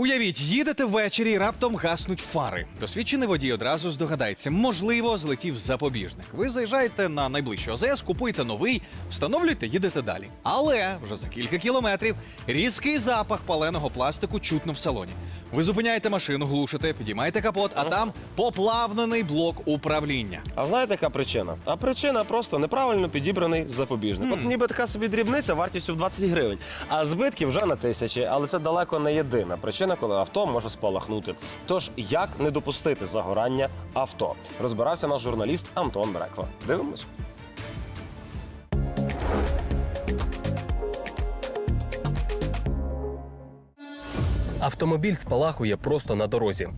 Уявіть, їдете ввечері раптом гаснуть фари. Досвідчений водій одразу здогадається, можливо, злетів запобіжник. Ви заїжджаєте на найближчу АЗС, купуєте новий, встановлюєте, їдете далі. Але вже за кілька кілометрів різкий запах паленого пластику чутно в салоні. Ви зупиняєте машину, глушите, підіймаєте капот, а там поплавнений блок управління. А знаєте, яка причина? А причина просто неправильно підібраний запобіжник. От ніби така собі дрібниця вартістю в 20 гривень, а збитки вже на тисячі. Але це далеко не єдина причина, коли авто може спалахнути. Тож як не допустити загорання авто? Розбирався наш журналіст Антон Бреква. Дивимось. Автомобіль спалахує просто на дорозі.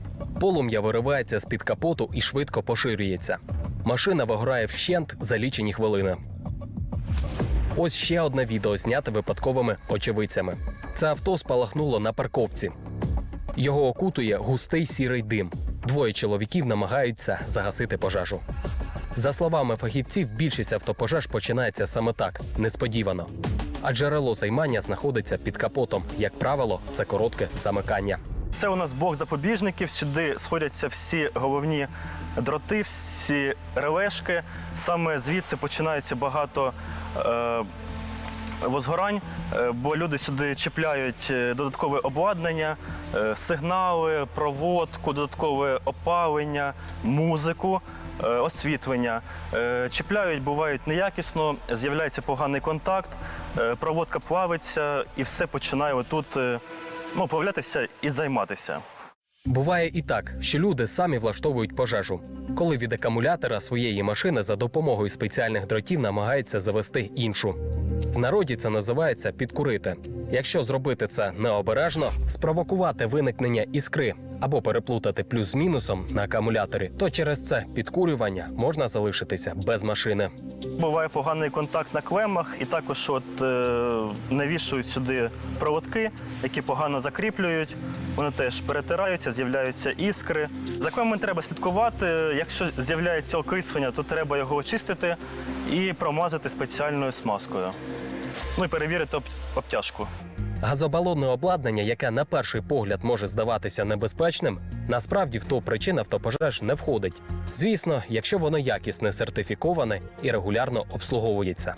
Полум'я виривається з-під капоту і швидко поширюється. Машина вигорає вщент за лічені хвилини. Ось ще одне відео зняте випадковими очевидцями. Це авто спалахнуло на парковці. Його окутує густий сірий дим. Двоє чоловіків намагаються загасити пожежу. За словами фахівців, більшість автопожеж починається саме так, несподівано. А джерело займання знаходиться під капотом. Як правило, це коротке замикання. Це у нас блок запобіжників. Сюди сходяться всі головні дроти, всі релешки. Саме звідси починається багато е, возгорань, е, бо люди сюди чіпляють е, додаткове обладнання, е, сигнали, проводку, додаткове опалення, музику. Е, Освітлення Е, чіпляють, бувають неякісно, з'являється поганий контакт, е, проводка плавиться, і все починає отут ну, появлятися і займатися. Буває і так, що люди самі влаштовують пожежу, коли від акумулятора своєї машини за допомогою спеціальних дротів намагаються завести іншу. В народі це називається підкурити. Якщо зробити це необережно, спровокувати виникнення іскри або переплутати плюс з мінусом на акумуляторі, то через це підкурювання можна залишитися без машини. Буває поганий контакт на клемах, і також от, е, навішують сюди проводки, які погано закріплюють. Вони теж перетираються, з'являються іскри. За клемами треба слідкувати. Якщо з'являється окислення, то треба його очистити і промазати спеціальною смазкою. Ну і перевірити об- обтяжку. Газобалонне обладнання, яке на перший погляд може здаватися небезпечним, насправді в топ причин автопожеж не входить. Звісно, якщо воно якісне, сертифіковане і регулярно обслуговується.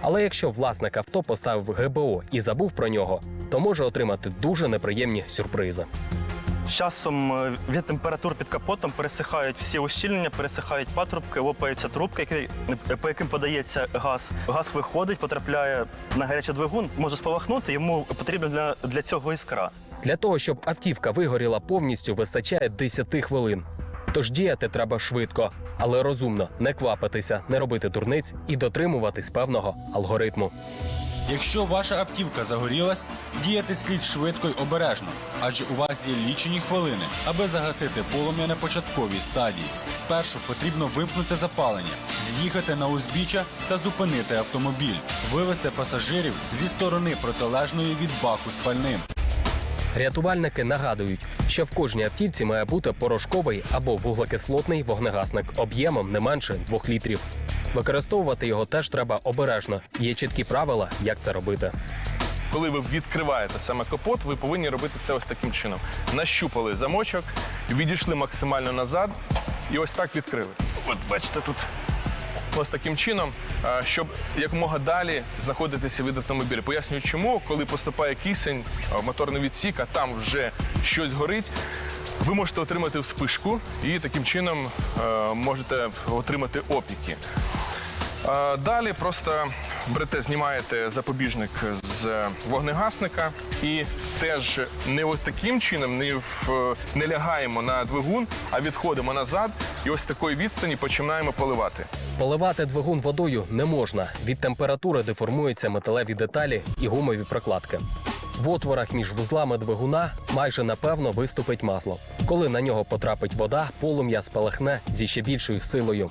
Але якщо власник авто поставив ГБО і забув про нього, то може отримати дуже неприємні сюрпризи. Часом е, від температур під капотом пересихають всі ущільнення, пересихають патрубки, лопаються трубки, по яким подається газ. Газ виходить, потрапляє на гарячий двигун, може спалахнути, йому потрібна для, для цього іскра. Для того, щоб автівка вигоріла повністю, вистачає 10 хвилин. Тож діяти треба швидко, але розумно, не квапитися, не робити дурниць і дотримуватись певного алгоритму. Якщо ваша автівка загорілась, діяти слід швидко й обережно, адже у вас є лічені хвилини, аби загасити полум'я на початковій стадії. Спершу потрібно вимкнути запалення, з'їхати на узбіччя та зупинити автомобіль, вивести пасажирів зі сторони протилежної від баку з пальним. Рятувальники нагадують, що в кожній автівці має бути порошковий або вуглекислотний вогнегасник об'ємом не менше 2 літрів. Використовувати його теж треба обережно. Є чіткі правила, як це робити. Коли ви відкриваєте саме капот, ви повинні робити це ось таким чином. Нащупали замочок, відійшли максимально назад і ось так відкрили. От бачите тут. Ось таким чином, щоб якомога далі знаходитися від автомобіля. Пояснюю, чому, коли поступає кисень в моторний відсік, а там вже щось горить, ви можете отримати вспишку і таким чином е, можете отримати опіки. Е, Далі просто берете, знімаєте запобіжник з вогнегасника і теж не ось таким чином не, в, не лягаємо на двигун, а відходимо назад і ось такої відстані починаємо поливати. Поливати двигун водою не можна. Від температури деформуються металеві деталі і гумові прокладки. В отворах між вузлами двигуна майже напевно виступить масло. Коли на нього потрапить вода, полум'я спалахне зі ще більшою силою.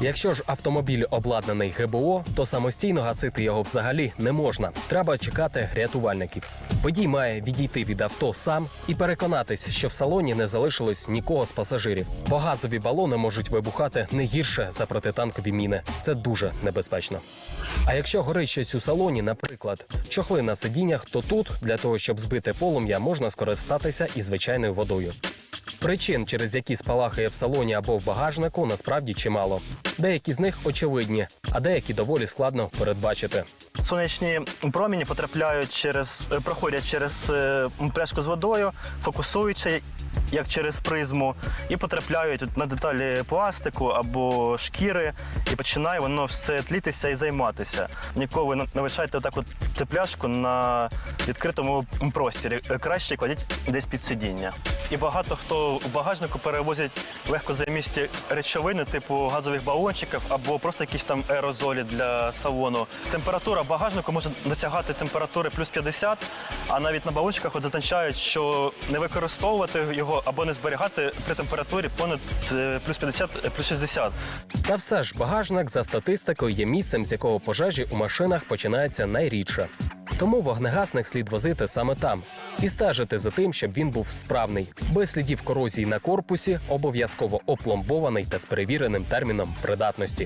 Якщо ж автомобіль обладнаний ГБО, то самостійно гасити його взагалі не можна. Треба чекати рятувальників. Водій має відійти від авто сам і переконатись, що в салоні не залишилось нікого з пасажирів. Бо газові балони можуть вибухати не гірше за протитанкові міни. Це дуже небезпечно. А якщо горить щось у салоні, наприклад, чохли на сидіннях, то тут для того, щоб збити полум'я, можна скористатися і звичайною водою. Причин, через які спалахає в салоні або в багажнику, насправді чимало. Деякі з них очевидні, а деякі доволі складно передбачити. Сонячні промені потрапляють через, проходять через е, пляшку з водою, фокусуючи як через призму, і потрапляють от на деталі пластику або шкіри, і починає воно все тлітися і займатися. Ніколи не лишайте от цю на відкритому простірі. Краще кладіть десь під сидіння. І багато хто в багажнику перевозять легкозаймісті речовини, типу газових балончиків або просто якісь там аерозолі для салону. Температура багажнику може досягати температури плюс 50, а навіть на балончиках от зазначають, що не використовувати його або не зберігати при температурі понад е, плюс 50, е, плюс 60. Та все ж багажник за статистикою є місцем, з якого пожежі у машинах починаються найрідше. Тому вогнегасник слід возити саме там і стежити за тим, щоб він був справний, без слідів корозії на корпусі, обов'язково опломбований та з перевіреним терміном придатності.